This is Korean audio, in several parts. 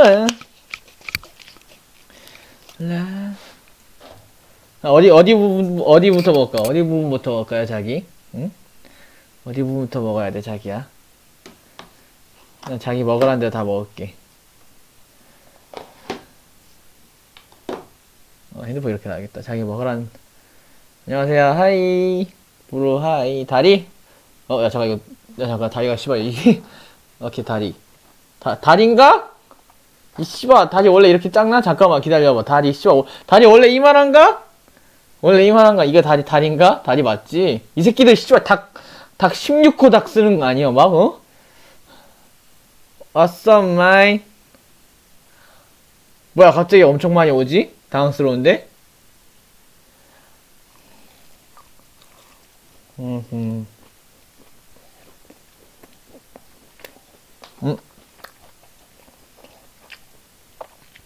좋아. 라. 아, 어디 어디 부분 어디부터 먹을까? 어디 부분부터 먹을까요, 자기? 응? 어디 부분부터 먹어야 돼, 자기야? 난 자기 먹으라는 대로 다 먹을게. 어, 핸드폰 이렇게 놔야겠다. 자기 먹으라는. 안녕하세요, 하이. 브로 하이. 다리? 어, 야, 잠깐, 이거. 야, 잠깐, 다리가 씨발, 이게. 오케이, 다리. 다, 다리인가? 이 씨발, 다리 원래 이렇게 작나? 잠깐만, 기다려봐. 다리, 씨발, 어, 다리 원래 이만한가? 원래 이만한가? 이거 다리, 다리인가? 다리 맞지? 이 새끼들, 씨발, 닭, 닭 16호 닭 쓰는 거 아니야, 막, 어? Awesome, my. 뭐야, 갑자기 엄청 많이 오지? 당황스러운데? 음.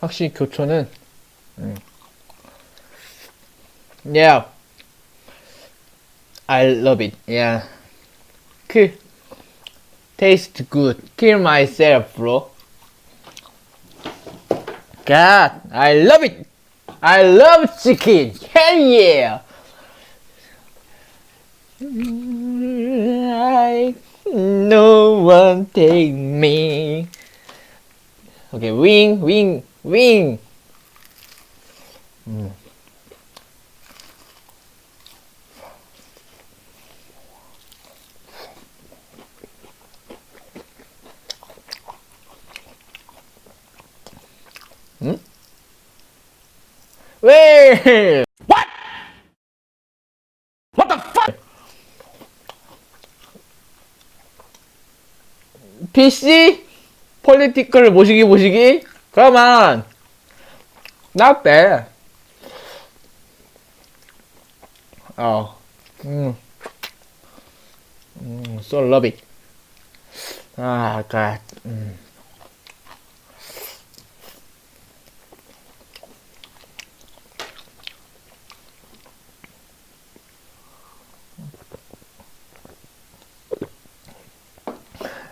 확실히 교촌은 음. Yeah I love it Yeah 그 Taste good Kill myself bro God I love it I love chicken Hell yeah I no one take me Okay wing wing Wing 음. 응? 왜? What? What the fuck? PC? 폴리티컬 모시기 모시기? 그러면 not bad. 어, 음, 음, so love it. 아, God. 음.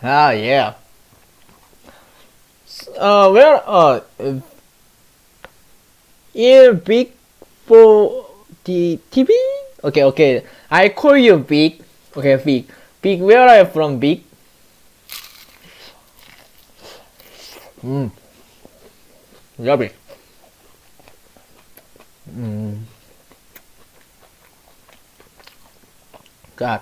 Ah, yeah. Uh, where, uh, ear big for the TV? Okay, okay. I call you big. Okay, big. Big, where are you from, big? Mm. Love it. Mm. God.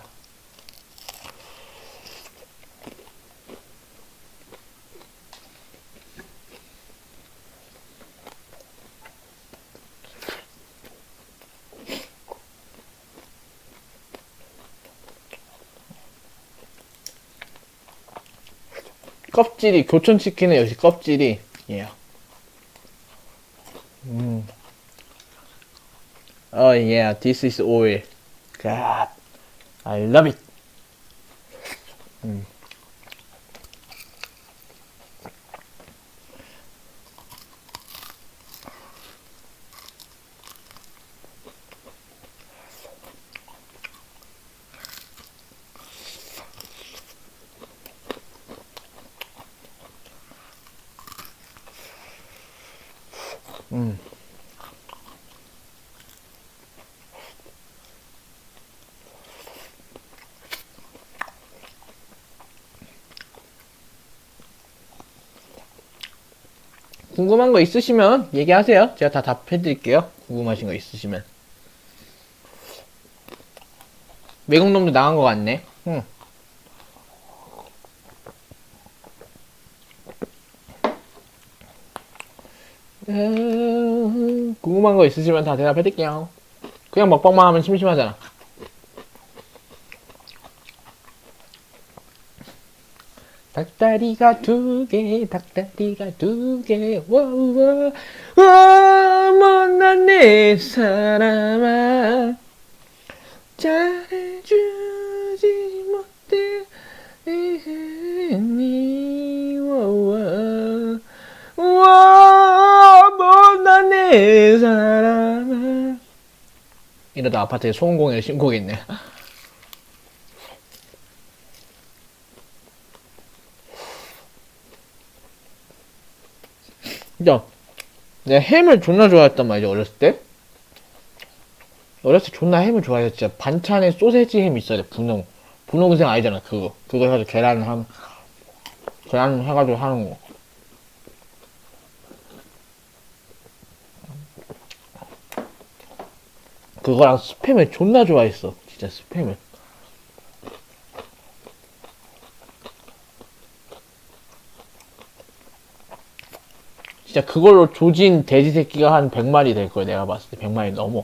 껍질이 교촌 치킨의 역시 껍질이 예. 음. Oh yeah, this is oil. God, I love it. 궁금한 거 있으시면 얘기하세요. 제가 다 답해드릴게요. 궁금하신 거 있으시면. 외국 놈도 나간 것 같네. 응. 음, 궁금한 거 있으시면 다 대답해드릴게요. 그냥 먹방만 하면 심심하잖아. 닭다리가 두 개, 닭다리가 두 개, 와, 못난 내 사람아, 잘해주지 못해, 니. 와, 못난 내 사람아. 이러다 아파트에 소음공해를 신고겠네. 진짜 내가 햄을 존나 좋아했단 말이지 어렸을 때. 어렸을 때 존나 햄을 좋아했어 진짜 반찬에 소세지 햄 있어야 돼 분홍. 분홍색 아니잖아 그거. 그거 해가지고 계란 함 계란 해가지고 하는 거. 그거랑 스팸을 존나 좋아했어 진짜 스팸을 진짜 그걸로 조진 돼지 새끼가 한 100마리 될 거야 내가 봤을 때. 100마리 넘어.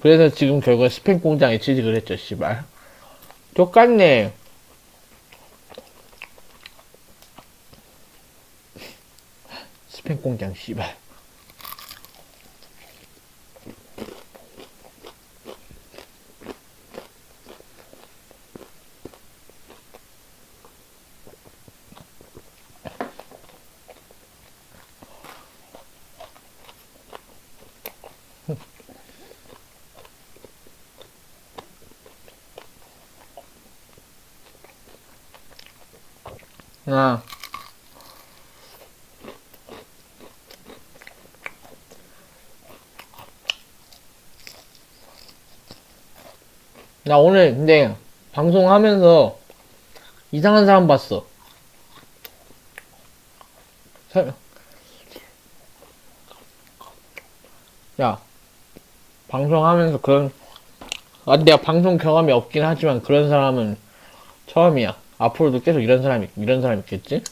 그래서 지금 결국에 스팸 공장에 취직을 했죠 씨발. 똑같네. 스팸 공장 씨발 아. 나 오늘 근데 방송하면서 이상한 사람 봤어. 설- 야, 방송하면서 그런, 아, 내가 방송 경험이 없긴 하지만 그런 사람은 처음이야. 앞으로도 계속 이런 사람이, 이런 사람이 있겠지?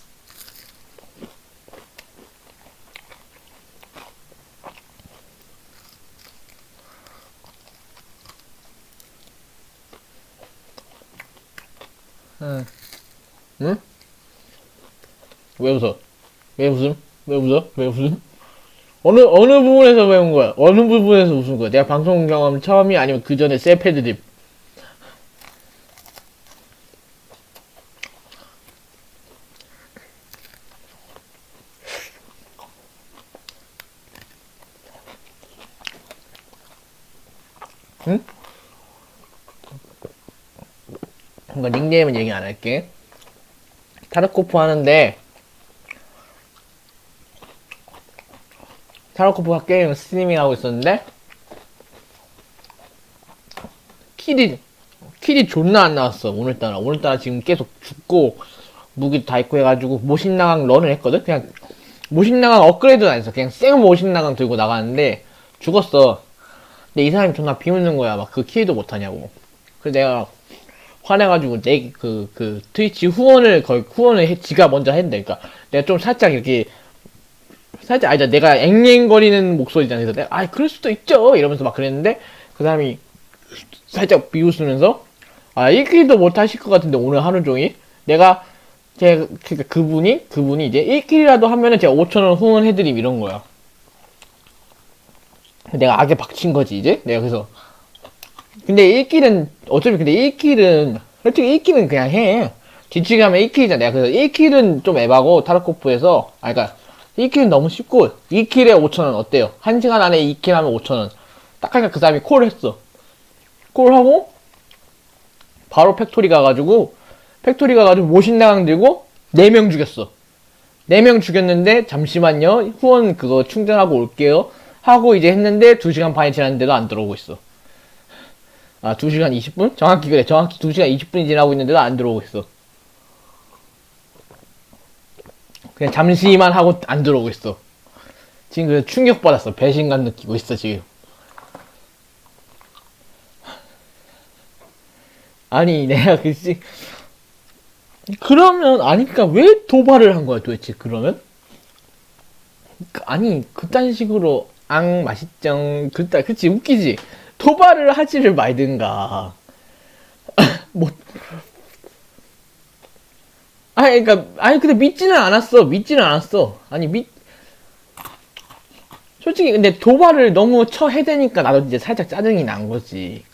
응. 응? 왜 웃어? 왜 웃음? 왜 웃어? 왜 웃음? 어느, 어느 부분에서 배운 거야? 어느 부분에서 웃은 거야? 내가 방송 경험 처음이 아니면 그 전에 셀패드립? 응? 뭔가 닉네임은 얘기 안 할게. 타르코프 하는데, 타르코프 게임 스트리밍 하고 있었는데, 킬이, 킬이 존나 안 나왔어, 오늘따라. 오늘따라 지금 계속 죽고, 무기 다 있고 해가지고, 모신나강 런을 했거든? 그냥, 모신나강 업그레이드는 안 했어. 그냥 생 모신나강 들고 나가는데, 죽었어. 근데 이 사람이 존나 비웃는 거야. 막 그 킬도 못하냐고. 그래서 내가, 화내가지고 내그그 트위치 후원을 거의 후원을 해, 지가 먼저 했는데 그러니까 내가 좀 살짝 이렇게 살짝 아니다 내가 앵앵거리는 목소리잖아 그래서 내가 아 그럴 수도 있죠. 이러면서 막 그랬는데 그 사람이 살짝 비웃으면서 아 읽기도 못 하실 것 같은데 오늘 하루 종일 내가 제가 그러니까 그분이 그분이 이제 읽기라도 하면은 제가 5천 원 후원해드림 이런 거야. 내가 악에 박친 거지 이제? 내가 그래서 근데 1킬은 어차피 근데 1킬은 솔직히 1킬은 그냥 해. 뒤치기 하면 1킬이잖아. 내가 그래서 1킬은 좀 에바고 타르코프에서 아 그니까 1킬은 너무 쉽고 2킬에 5천원 어때요? 1시간 안에 2킬 하면 5천원. 딱 하니까 그 사람이 콜을 했어. 콜 하고 바로 팩토리 가가지고 팩토리 가가지고 모신나강 들고 4명 죽였어. 4명 죽였는데 잠시만요. 후원 그거 충전하고 올게요. 하고 이제 했는데 2시간 반이 지났는데도 안 들어오고 있어 아, 2시간 20분? 정확히 그래. 정확히 2시간 20분이 지나고 있는데도 안 들어오고 있어. 그냥 잠시만 하고 안 들어오고 있어. 지금 그래서 충격받았어. 배신감 느끼고 있어, 지금. 아니, 내가 글쎄. 그러면, 아니, 그니까 왜 도발을 한 거야, 도대체, 그러면? 그- 아니, 그딴 식으로, 앙, 맛있정, 그따, 그치, 웃기지? 도발을 하지를 말든가. 뭐, 아니, 그니까, 아니, 근데 믿지는 않았어. 믿지는 않았어. 아니, 믿, 솔직히, 근데 도발을 너무 쳐 해대니까 나도 이제 살짝 짜증이 난 거지.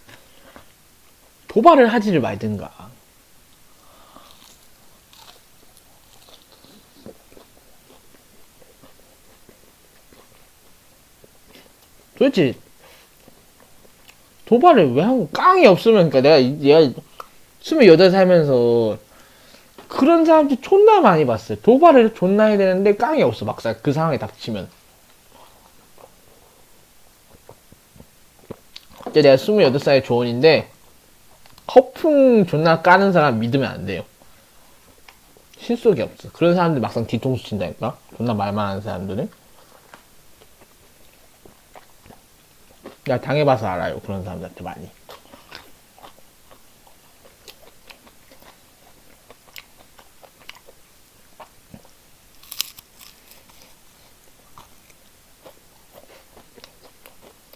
도발을 하지를 말든가. 도대체, 도발을 왜 하고, 깡이 없으면, 그니까 내가, 이- 내가, 28 살면서, 그런 사람들 존나 많이 봤어요. 도발을 존나 해야 되는데 깡이 없어 막상 그 상황에 닥치면. 이제 내가 28살의 조언인데 허풍 존나 까는 사람 믿으면 안 돼요. 실속이 없어. 그런 사람들 막상 뒤통수 친다니까. 존나 말만 하는 사람들은. 내가 당해봐서 알아요. 그런 사람들한테 많이.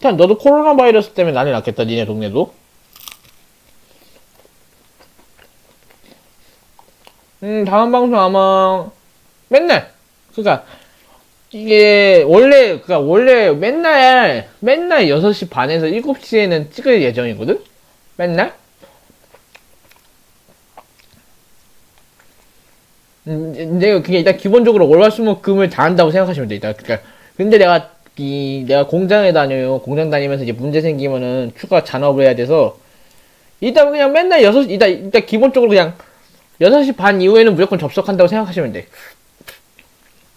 그냥 너도 코로나 바이러스 때문에 난리 났겠다, 니네 동네도. 음, 다음 방송 아마 맨날 그니까 이게 원래 그니까 원래 맨날 맨날 6시 반에서 7시에는 찍을 예정이거든. 맨날. 음, 근데 그게 일단 기본적으로 월화수목금을 다 한다고 생각하시면 돼. 일단 그니까 근데 내가 이 내가 공장에 다녀요. 공장 다니면서 이제 문제 생기면은 추가 잔업을 해야 돼서 일단 그냥 맨날 6 일단 일단 기본적으로 그냥 6시 반 이후에는 무조건 접속한다고 생각하시면 돼.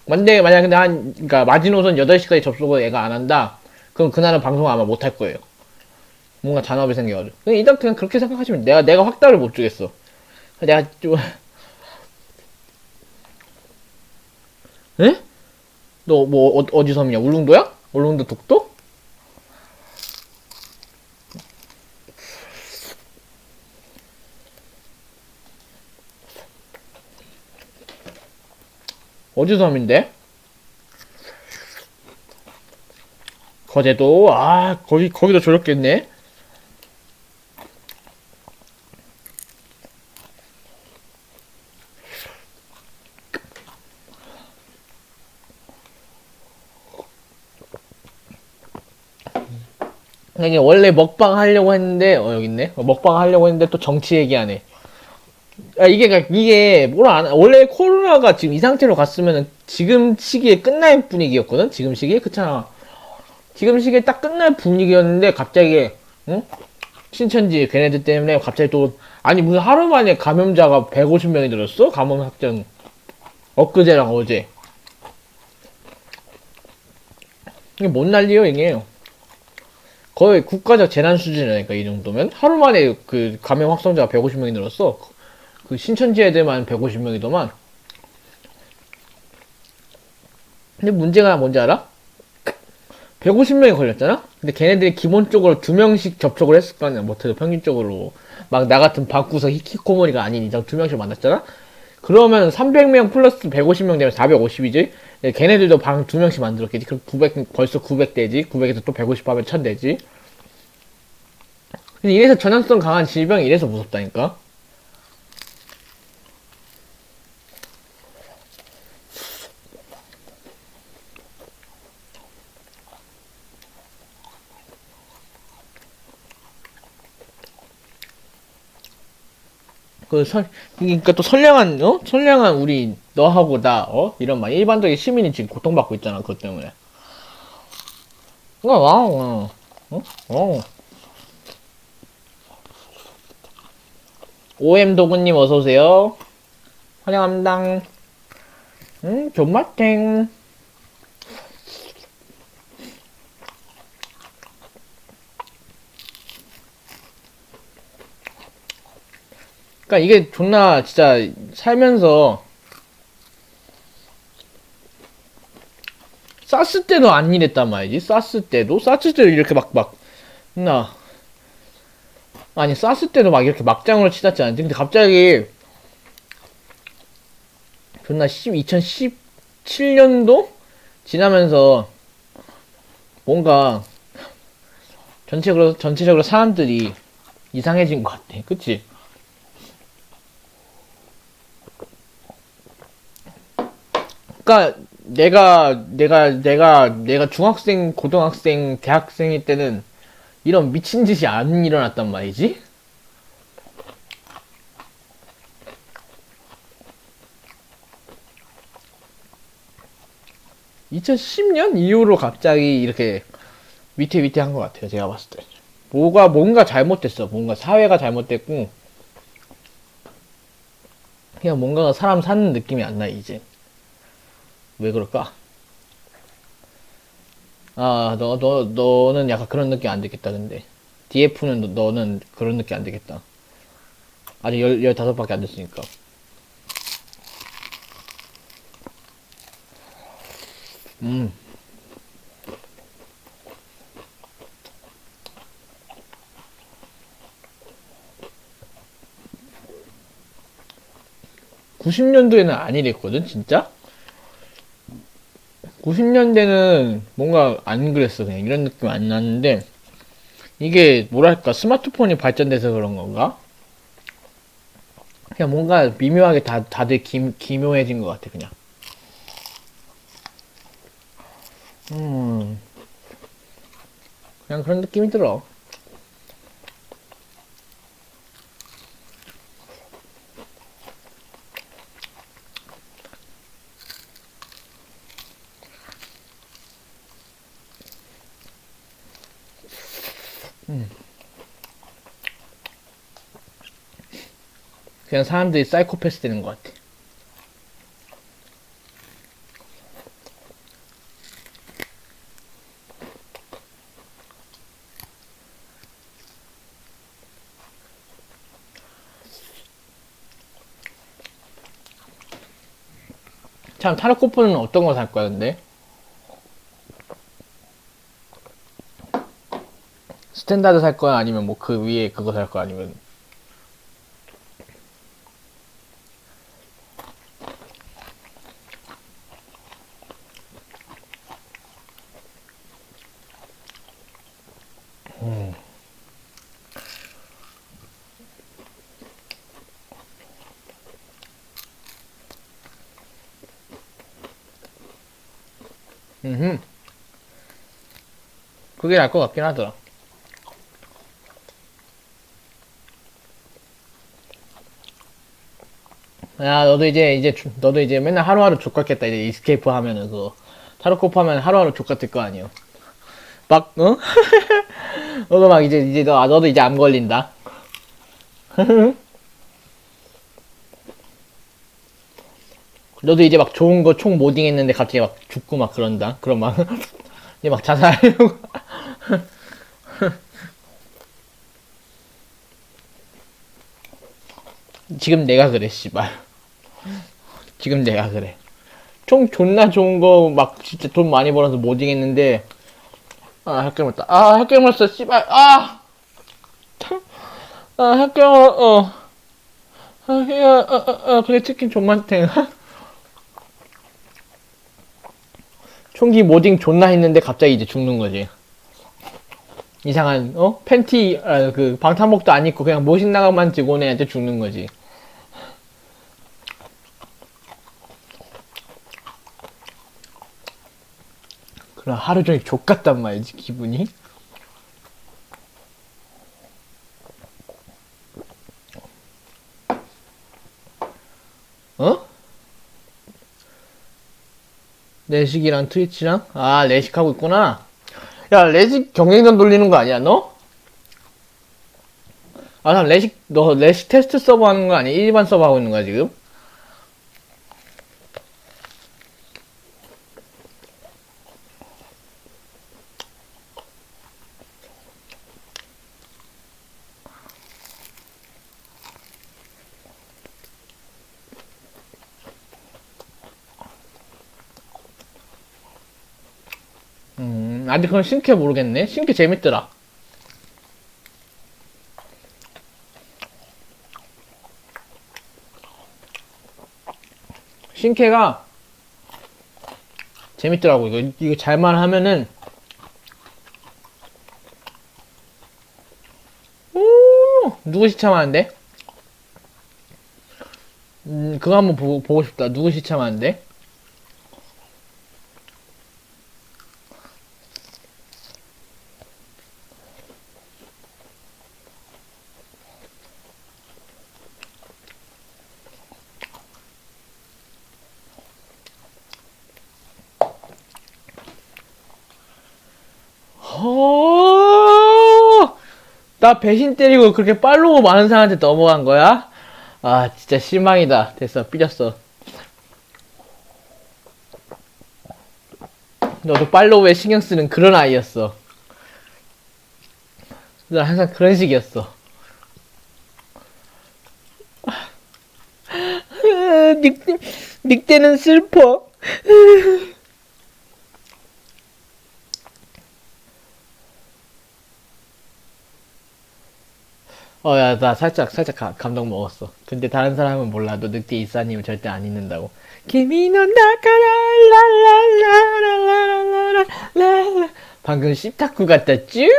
근데 만약 근데 한 그러니까 마지노선 8시까지 접속을 애가 안 한다. 그럼 그날은 방송 아마 못 할 거예요. 뭔가 잔업이 생겨가지고. 그냥 일단 그냥 그렇게 생각하시면 돼. 내가 내가 확답을 못 주겠어. 내가 좀 에? 너 뭐 어, 디 섬이냐? 울릉도야? 울릉도 독도? 어디 섬인데? 거제도 아 거기 거기도 저렇겠네. 이게 원래 먹방 하려고 했는데 어 여기 있네. 어, 먹방 하려고 했는데 또 정치 얘기하네. 아 이게 그러니까 이게 뭐라 안 원래 코로나가 지금 이 상태로 갔으면은 지금 시기에 끝날 분위기였거든. 지금 시기에 그렇잖아. 지금 시기에 딱 끝날 분위기였는데 갑자기 응? 신천지 걔네들 때문에 갑자기 또 아니 무슨 하루 만에 감염자가 150명이 늘었어? 감염 확정 엊그제랑 어제 이게 뭔 난리요 이게 거의 국가적 재난 수준이라니까 이 정도면 하루 만에 그 감염 확성자가 150명이 늘었어 그 신천지 애들만 150명이더만 근데 문제가 뭔지 알아? 150명이 걸렸잖아? 근데 걔네들이 기본적으로 두 명씩 접촉을 했을 거 아니야. 못해도 평균적으로. 막 나 같은 방구석 히키코모리가 아닌 이상 두 명씩 만났잖아? 그러면 300명 플러스 150명 되면 450이지? 걔네들도 방 두 명씩 만들었겠지. 그럼 900, 벌써 900대지? 900에서 또 150 하면 1000대지? 근데 이래서 전염성 강한 질병이 이래서 무섭다니까? 그 설, 그러니까 또 선량한, 어? 선량한 우리, 너하고 나, 어? 이런 막 일반적인 시민이 지금 고통받고 있잖아, 그것 때문에. 어, 와우, 어, 어? 어. OM 도구님 어서오세요. 환영합니다. 음, 존맛탱. 그니까 이게 존나 진짜 살면서 사스 때도 안 이랬단 말이지. 사스 때도 사스 때도 이렇게 막막 나 아니 사스 때도 막 이렇게 막장으로 치닫지 않지. 근데 갑자기 존나 10, 2017년도 지나면서 뭔가 전체적으로 전체적으로 사람들이 이상해진 것 같아. 그치? 그니까 내가 내가 내가 내가 중학생, 고등학생, 대학생일 때는 이런 미친 짓이 안 일어났단 말이지. (2010년) 이후로 갑자기 이렇게 위태위태한 것 같아요 제가 봤을 때. 뭐가 뭔가 잘못됐어. 뭔가 사회가 잘못됐고 그냥 뭔가가 사람 사는 느낌이 안 나 이제 왜 그럴까? 아, 너, 너, 너는 약간 그런 느낌 안 되겠다, 근데. DF는 너, 는 그런 느낌 안 되겠다. 아직 열, 열다섯 밖에 안 됐으니까. 음. (90년도에는) 안 이랬거든 진짜 90년대는 뭔가 안 그랬어. 그냥 이런 느낌 안 나는데, 이게 뭐랄까, 스마트폰이 발전돼서 그런 건가? 그냥 뭔가 미묘하게 다, 다들 기, 기묘해진 것 같아, 그냥. 음. 그냥 그런 느낌이 들어. 그냥 사람들이 사이코패스 되는 것 같아. 참, 타르코프는 어떤 거 살 거야, 근데? 스탠다드 살 거야? 아니면 뭐 그 위에 그거 살 거야? 아니면 음. 그게 나을 것 같긴 하더라. 야, 너도 이제, 이제, 주- 너도 이제 맨날 하루하루 족같겠다. 이제 이스케이프 하면은, 그거. 타로코프 하면 하루하루 족같을 거 아니요. 막, 어? 너도 막 이제, 이제 너, 아, 너도 이제 암 걸린다. 너도 이제 막 좋은 거 총 모딩 했는데 갑자기 막 죽고 막 그런다. 그럼 막, 이제 막 자살하려고. 지금 내가 그래, 씨발. 지금 내가 그래. 총 존나 좋은 거 막 진짜 돈 많이 벌어서 모딩 했는데, 아, 학교 못다. 아, 학교 못어 씨발. 아! 아, 학교, 어. 아, 야, 어, 어, 어, 그래, 치킨 존맛탱. 총기 모딩 존나 했는데 갑자기 이제 죽는 거지. 이상한 어 팬티 아, 그 방탄복도 안 입고 그냥 모신 나가만 찍고 온 애한테 죽는 거지. 그럼 하루 종일 족같단 말이지 기분이. 어? 레식이랑 트위치랑? 아, 레식 하고 있구나. 야, 레식 경쟁전 돌리는 거 아니야, 너? 아, 참, 레식, 너 레식 테스트 서버 하는 거 아니야? 일반 서버 하고 있는 거야, 지금? 음, 아직 그건 신캐 모르겠네. 신캐 재밌더라. 신캐가 재밌더라고. 이거, 이거 잘만 하면은. 오, 누구 시참하는데? 음, 그거 한번 보고, 보고 싶다. 누구 시참하는데? 허! 나 배신 때리고 그렇게 팔로우 많은 사람한테 넘어간 거야? 아, 진짜 실망이다. 됐어, 삐졌어. 너도 팔로우에 신경 쓰는 그런 아이였어. 나 항상 그런 식이었어. 늑대, 늑대는 슬퍼. 어, 야, 나 살짝, 살짝 가- 감동 먹었어. 근데 다른 사람은 몰라도 늑대 이사님은 절대 안 잊는다고. 김이는 나가라, 라라라라라라라라. 방금 씹타쿠 같았쥬?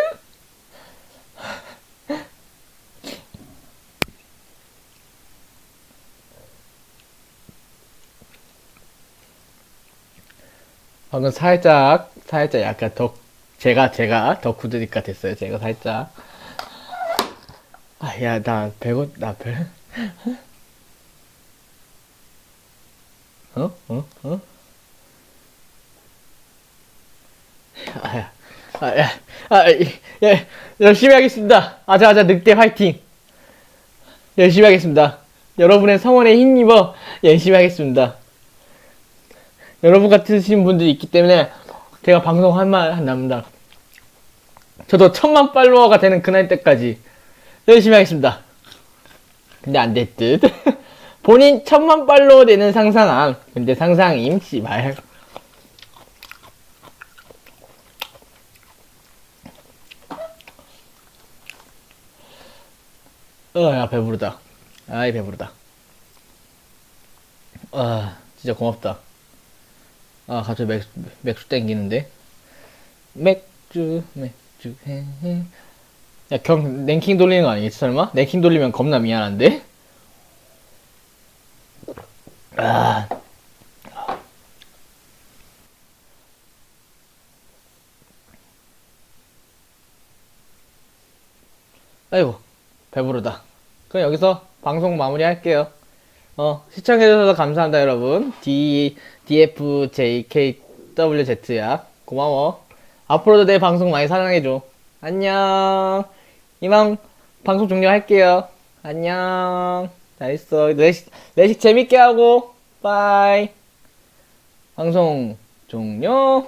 방금 살짝, 살짝 약간 덕, 제가, 제가 덕후드니까 됐어요. 제가 살짝. 아, 야, 나 배고, 나 배. 어? 어? 어? 아, 야, 아, 야, 아, 이- 야, 열심히 하겠습니다. 아자, 아자, 늑대 화이팅! 열심히 하겠습니다. 여러분의 성원에 힘입어 열심히 하겠습니다. 여러분 같으신 분들이 있기 때문에 제가 방송 한말 한답니다. 저도 천만 팔로워가 되는 그날 때까지 열심히 하겠습니다. 근데 안 됐듯. 본인 천만 팔로워 되는 상상함. 근데 상상임, 씨발. 어, 야, 배부르다. 아이, 배부르다. 아, 진짜 고맙다. 아, 갑자기 맥, 맥주 땡기는데? 맥주, 맥주, 헤, 헤. 야, 경, 랭킹 돌리는 거 아니겠지, 설마? 랭킹 돌리면 겁나 미안한데? 아. 아이고, 배부르다. 그럼 여기서 방송 마무리 할게요. 어, 시청해주셔서 감사합니다, 여러분. D, DFJKWZ야. 고마워. 앞으로도 내 방송 많이 사랑해줘. 안녕. 이만 방송 종료할게요. 안녕. 잘했어. 내식, 내식 재밌게 하고. 빠이. 방송 종료.